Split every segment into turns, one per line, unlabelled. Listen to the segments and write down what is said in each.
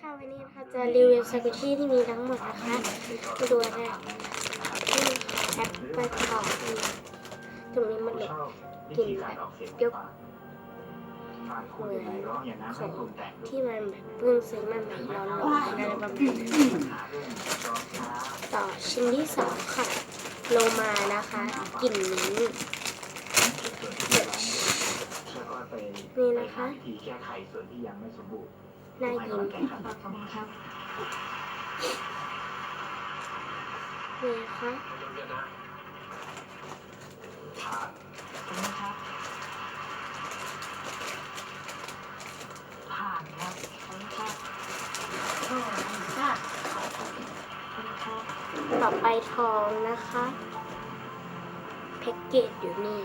ค่ะวันนี้นะคะจะรีวิวสกุชี่ที่มีทั้งหมดนะคะดูนะนี่แอปเปิลทองตรงนี้มันเลยกลิ่นแบบเปรี้ยวเหมือนของที่มันแบบเพิ่งซื้อมาใหม่ร้อนๆอะไรประมาณนี้ต่อชิ้นที่สองค่ะ โลมานะคะกลิ่นนี้ นี่นะคะ
วิธีแก้ไขส่วนที่ยังไม่สมบูรณ์
น่ากิน
ขอบคุณครับ
นี่นะคะ
ผ่านนะครับผ่านครับขอบคุณครับโอ้ยค่ะขอบคุณครับ
ต่อไปทองนะคะ แพ็กเกจอยู่นี่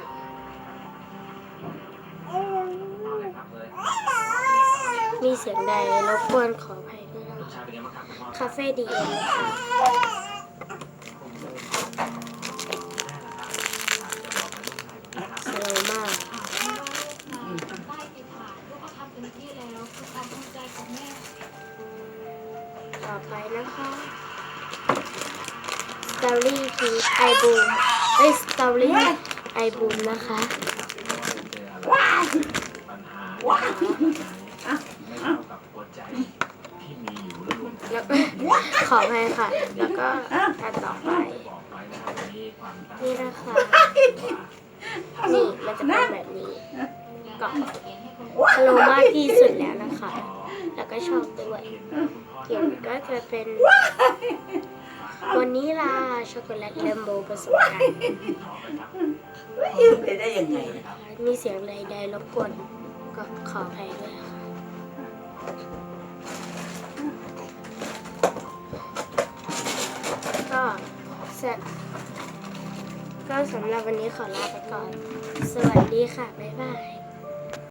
มีเสียงใดรบกวนขออภัยด้วยนะ
ลูกชายเป็นยังไงบ้างครับคุณพ่อ
คาเฟ่ดีเอ็นค่ะสโลว์มาก
ได้ติดผ่านลูกก็ทำเต็มที่แล้วคือความภูมิใจของแม่
ต่อไปนะคะสตอรี่พีไอบูมเอ้ยสตอรี่ไอบูมนะคะ
ปัญหาไม่เท่ากับหัวใจที่มีอยู่ แล้วรวมกัน
แล้วก็ขออภัยค่ะ แล้วก็อันต่อไป
บอกไว้นะครับวันนี้ความตั้ง
นี่
ใจ
นะคะ
ว่า
นี่มันจะเป็นแบบนี้
แล้วก็เขียนให้คน
สโลว์มากที่สุดแล้วนะคะ
ขอ
แล้วก็ชอบด้วย
เห็นคุณพ่อ
เขียนก็จะเป็นวานิลาช็อกโกแลตเลมโบผสมกัน
ขอไปครับ
ยืมไปได้ยังไง
มีเสียงใดๆรบกวนก็ขออภัยด้วยค่ะ สก็สำหรับวันนี้ขอลาไปก่อน สวัสดีค่ะ บ๊ายบาย